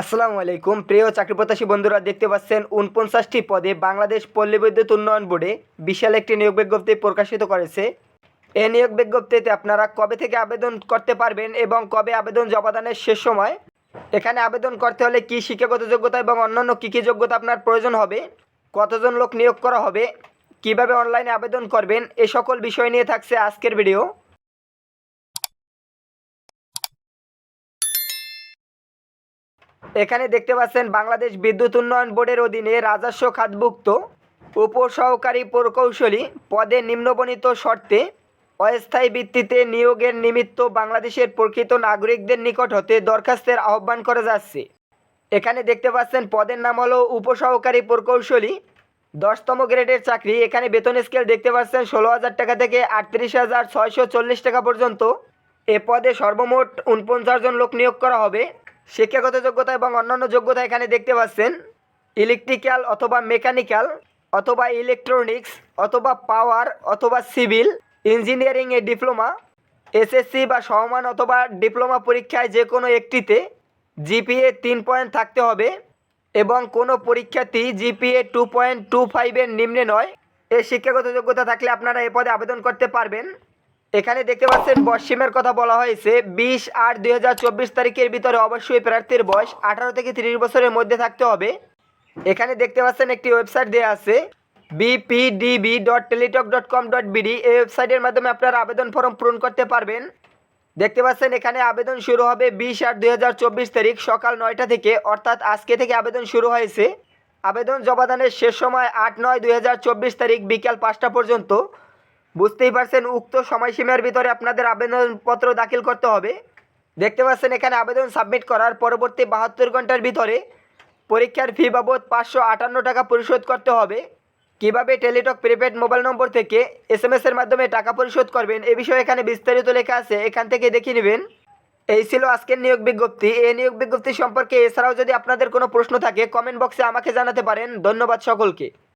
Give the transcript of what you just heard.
আসসালামু আলাইকুম। প্রিয় চাকরিপ্রত্যাশী বন্ধুরা, দেখতে পাচ্ছেন উনপঞ্চাশটি পদে বাংলাদেশ পল্লী বিদ্যুৎ উন্নয়ন বোর্ডে বিশাল একটি নিয়োগ বিজ্ঞপ্তি প্রকাশিত করেছে। এই নিয়োগ বিজ্ঞপ্তিতে আপনারা কবে থেকে আবেদন করতে পারবেন এবং কবে আবেদন জমাদানের শেষ সময়? এখানে আবেদন করতে হলে কি শিক্ষাগত যোগ্যতা এবং অন্যান্য কী কী যোগ্যতা আপনার প্রয়োজন হবে? কতজন লোক নিয়োগ করা হবে? কীভাবে অনলাইনে আবেদন করবেন? এ সকল বিষয় নিয়ে থাকছে আজকের ভিডিও। এখানে দেখতে পাচ্ছেন বাংলাদেশ বিদ্যুৎ উন্নয়ন বোর্ডের অধীনে রাজস্ব খাতভুক্ত উপসহকারী প্রকৌশলী পদে নিম্নবণিত শর্তে অস্থায়ী ভিত্তিতে নিয়োগের নিমিত্ত বাংলাদেশের প্রকৃত নাগরিকদের নিকট হতে দরখাস্তের আহ্বান করা যাচ্ছে। এখানে দেখতে পাচ্ছেন পদের নাম হলো উপসহকারী প্রকৌশলী, দশতম গ্রেডের চাকরি। এখানে বেতন স্কেল দেখতে পাচ্ছেন ষোলো হাজার টাকা থেকে আটত্রিশ হাজার ছয়শো চল্লিশ টাকা পর্যন্ত। এ পদে সর্বমোট উনপঞ্চাশ জন লোক নিয়োগ করা হবে। শিক্ষাগত যোগ্যতা এবং অন্যান্য যোগ্যতা এখানে দেখতে পাচ্ছেন। ইলেকট্রিক্যাল অথবা মেকানিক্যাল অথবা ইলেকট্রনিক্স অথবা পাওয়ার অথবা সিভিল, ইঞ্জিনিয়ারিং এ ডিপ্লোমা, এসএসসি বা সমমান অথবা ডিপ্লোমা পরীক্ষায় যে কোনো একটিতে জিপিএ তিন পয়েন্ট থাকতে হবে এবং কোনো পরীক্ষার্থী জিপিএ টু পয়েন্ট টু ফাইভের নিম্নে নয়। এর শিক্ষাগত যোগ্যতা থাকলে আপনারা এ পদে আবেদন করতে পারবেন। এখানে দেখতে পাচ্ছেন বয়সীমের কথা বলা হয়েছে। বিশ আট দুই তারিখের ভিতরে অবশ্যই প্রার্থীর বয়স আঠারো থেকে তিরিশ বছরের মধ্যে থাকতে হবে। এখানে দেখতে পাচ্ছেন একটি ওয়েবসাইট দেওয়া আছে। BPDB dot teletalk dot com dot BD এই ওয়েবসাইটের মাধ্যমে আপনারা আবেদন ফর্ম পূরণ করতে পারবেন। দেখতে পাচ্ছেন এখানে আবেদন শুরু হবে বিশ আট দুই তারিখ সকাল নয়টা থেকে, অর্থাৎ আজকে থেকে আবেদন শুরু হয়েছে। আবেদন জমাদানের শেষ সময় আট নয় দুই তারিখ বিকাল পাঁচটা পর্যন্ত। বুঝতেই পারছেন, উক্ত সময়সীমার ভিতরে আপনাদের আবেদনপত্র দাখিল করতে হবে। দেখতে পাচ্ছেন এখানে আবেদন সাবমিট করার পরবর্তী বাহাত্তর ঘণ্টার ভিতরে পরীক্ষার ফি বাবদ পাঁচশো আটান্ন টাকা পরিশোধ করতে হবে। কীভাবে টেলিটক প্রিপেড মোবাইল নম্বর থেকে এস এম এর মাধ্যমে টাকা পরিশোধ করবেন, এ বিষয়ে এখানে বিস্তারিত লেখা আছে। এখান থেকে দেখে নেবেন। এই ছিল আজকের নিয়োগ বিজ্ঞপ্তি। এই নিয়োগ বিজ্ঞপ্তি সম্পর্কে এছাড়াও যদি আপনাদের কোনো প্রশ্ন থাকে কমেন্ট বক্সে আমাকে জানাতে পারেন। ধন্যবাদ সকলকে।